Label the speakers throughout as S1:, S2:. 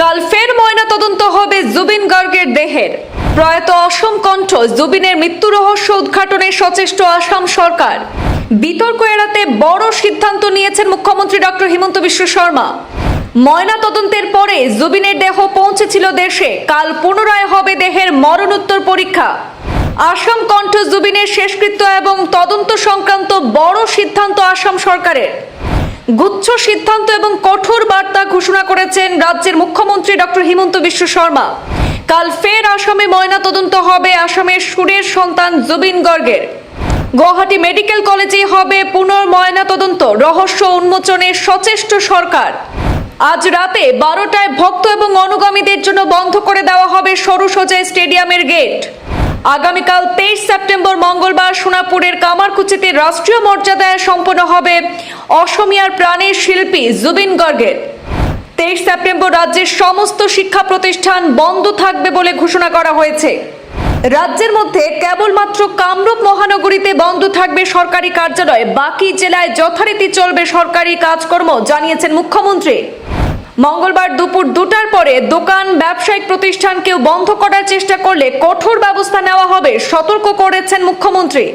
S1: কাল ফের ময়না তদন্ত হবে জুবিন গার্গের দেহের। প্রয়াত অসম কণ্ঠ জুবিনের মৃত্যু রহস্য উদ্ঘাটনে সচেষ্ট আসাম সরকার। বিতর্ক এড়াতে বড় সিদ্ধান্ত নিয়েছেন মুখ্যমন্ত্রী ডক্টর হিমন্ত বিশ্ব শর্মা। ময়না তদন্তের পরে জুবিনের দেহ পৌঁছেছিল দেশে, কাল পুনরায় হবে দেহের মরণোত্তর পরীক্ষা। আসাম কণ্ঠ জুবিনের শেষকৃত্য এবং তদন্ত সংক্রান্ত বড় সিদ্ধান্ত আসাম সরকারের। গুচ্ছ সিদ্ধান্ত এবং কঠোর বার্তা ঘোষণা করেছেন রাজ্যের মুখ্যমন্ত্রী ডক্টর হিমন্ত বিশ্ব শর্মা। কাল ফের আসামে ময়না তদন্ত হবে আসামের সুরের সন্তান জুবিন গর্গের। গুয়াহাটি মেডিকেল কলেজে হবে পুনর্ময়না তদন্ত, রহস্য উন্মোচনে সচেষ্ট সরকার। আজ রাতে বারোটায় ভক্ত এবং অনুগামীদের জন্য বন্ধ করে দেওয়া হবে সরু সোজা স্টেডিয়ামের গেট। আগামীকাল তেইশ সেপ্টেম্বর মঙ্গলবার সোনাপুরের কামারকুচিতে রাষ্ট্রীয় মর্যাদায় সম্পন্ন হবে অসমিয়ার প্রাণের শিল্পী জুবিন গর্গের। তেইশ সেপ্টেম্বর রাজ্যের সমস্ত শিক্ষা প্রতিষ্ঠান বন্ধ থাকবে বলে ঘোষণা করা হয়েছে। রাজ্যের মধ্যে কেবলমাত্র কামরূপ মহানগরীতে বন্ধ থাকবে সরকারি কার্যালয়, বাকি জেলায় যথারীতি চলবে সরকারি কাজকর্ম, জানিয়েছেন মুখ্যমন্ত্রী। মঙ্গলবার দুপুর দুটার পরে দোকান, ব্যবসায়িক প্রতিষ্ঠান কেউ বন্ধ করার চেষ্টা করলে কঠোর ব্যবস্থা নেওয়া হবে, সতর্ক করেছেন মুখ্যমন্ত্রী।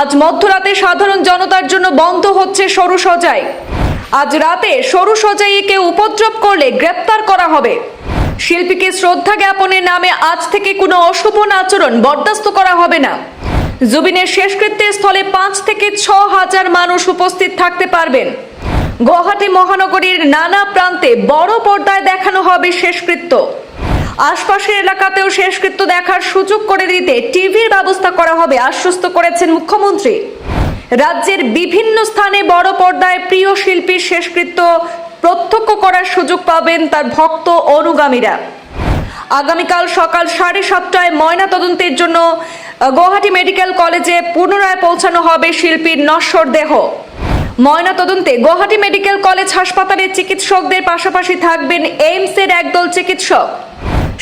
S1: আজ মধ্যরাতে সাধারণ জনতার জন্য বন্ধ হচ্ছে সরু সজাই আজ রাতে সরু সজাইকে উপদ্রব করলে গ্রেপ্তার করা হবে। শিল্পীকে শ্রদ্ধা জ্ঞাপনের নামে আজ থেকে কোনো অশুভ আচরণ বরদাস্ত করা হবে না। জুবিনের শেষকৃত্যের স্থলে পাঁচ থেকে ছ হাজার মানুষ উপস্থিত থাকতে পারবেন। গুয়াহাটি মহানগরীর নানা প্রান্তে বড় পর্দায় দেখানো হবে শেষকৃত্য। আশপাশের এলাকাতেও শেষকৃত্য দেখার সুযোগ করে দিতে টিভির ব্যবস্থা করা হবে, আশ্বস্ত করেছেন মুখ্যমন্ত্রী। রাজ্যের বিভিন্ন স্থানে বড় পর্দায় প্রিয় শিল্পীর শেষকৃত্য প্রত্যক্ষ করার সুযোগ পাবেন তার ভক্ত অনুগামীরা। আগামীকাল সকাল সাড়ে সাতটায় ময়না তদন্তের জন্য গৌহাটি মেডিকেল কলেজে পুনরায় পৌঁছানো হবে শিল্পীর নশ্বর দেহ। ময়না তদন্তে গুয়াহাটি মেডিকেল কলেজ হাসপাতালে চিকিৎসকদের পাশাপাশি থাকবেন এইমসের একদল চিকিৎসক।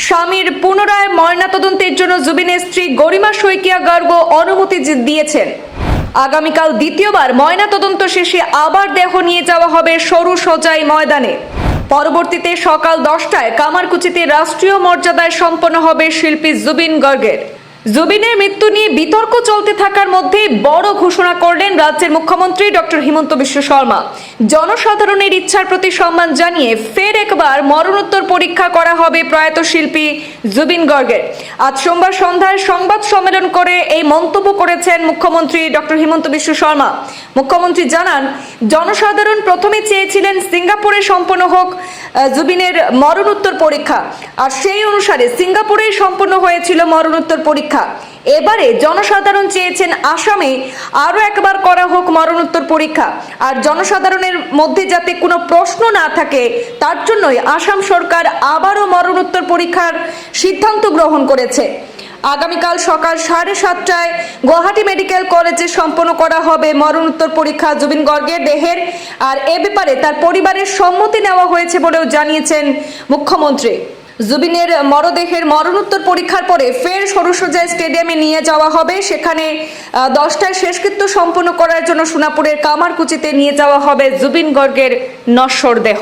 S1: স্বামীর পুনরায় ময়না তদন্তের জন্য জুবিনের স্ত্রী গরিমা শৈকিয়া গার্গ অনুমতি দিয়েছেন। আগামীকাল দ্বিতীয়বার ময়না তদন্ত শেষে আবার দেহ নিয়ে যাওয়া হবে সরু সজাই ময়দানে। পরবর্তীতে সকাল দশটায় কামারকুচিতে রাষ্ট্রীয় মর্যাদায় সম্পন্ন হবে শিল্পী জুবিন গর্গের। জুবিনের মৃত্যু নিয়ে বিতর্ক চলতে থাকার মধ্যেই বড় ঘোষণা করলেন রাজ্যের মুখ্যমন্ত্রী ডক্টর হিমন্ত বিশ্ব শর্মা। জনসাধারণের ইচ্ছার প্রতি সম্মান জানিয়ে ফের একবার মরণোত্তর পরীক্ষা করা হবে প্রয়াত শিল্পী জুবিন গর্গের। আজ সোমবার সন্ধ্যায় সংবাদ সম্মেলন করে এই মন্তব্য করেছেন মুখ্যমন্ত্রী ডক্টর হিমন্ত বিশ্ব শর্মা। মুখ্যমন্ত্রী জানান, জনসাধারণ প্রথমে চেয়েছিলেন সিঙ্গাপুরে সম্পন্ন হোক জুবিনের মরণোত্তর পরীক্ষা। আর সেই অনুসারে সিঙ্গাপুরেই সম্পন্ন হয়েছিল মরণোত্তর পরীক্ষা। এবারে জনসাধারণ চেয়েছেন আসামে আরও একবার করা হোক মরণোত্তর পরীক্ষা। আর জনসাধারণের মধ্যে যাতে কোনো প্রশ্ন না থাকে, তার জন্যই আসাম সরকার আবারও মরণোত্তর পরীক্ষার সিদ্ধান্ত গ্রহণ করেছে। আগামীকাল সকাল সাড়ে সাতটায় গুয়াহাটি মেডিকেল কলেজে সম্পন্ন করা হবে মরণোত্তর পরীক্ষা জুবিন গর্গের দেহের। আর এ ব্যাপারে তার পরিবারের সম্মতি নেওয়া হয়েছে বলেও জানিয়েছেন মুখ্যমন্ত্রী। জুবিনের মরদেহের মরণোত্তর পরীক্ষার পরে ফের সরুসজায় স্টেডিয়ামে নিয়ে যাওয়া হবে। সেখানে দশটায় শেষকৃত্য সম্পন্ন করার জন্য সোনাপুরের কামারকুচিতে নিয়ে যাওয়া হবে জুবিন গর্গের নশ্বর দেহ।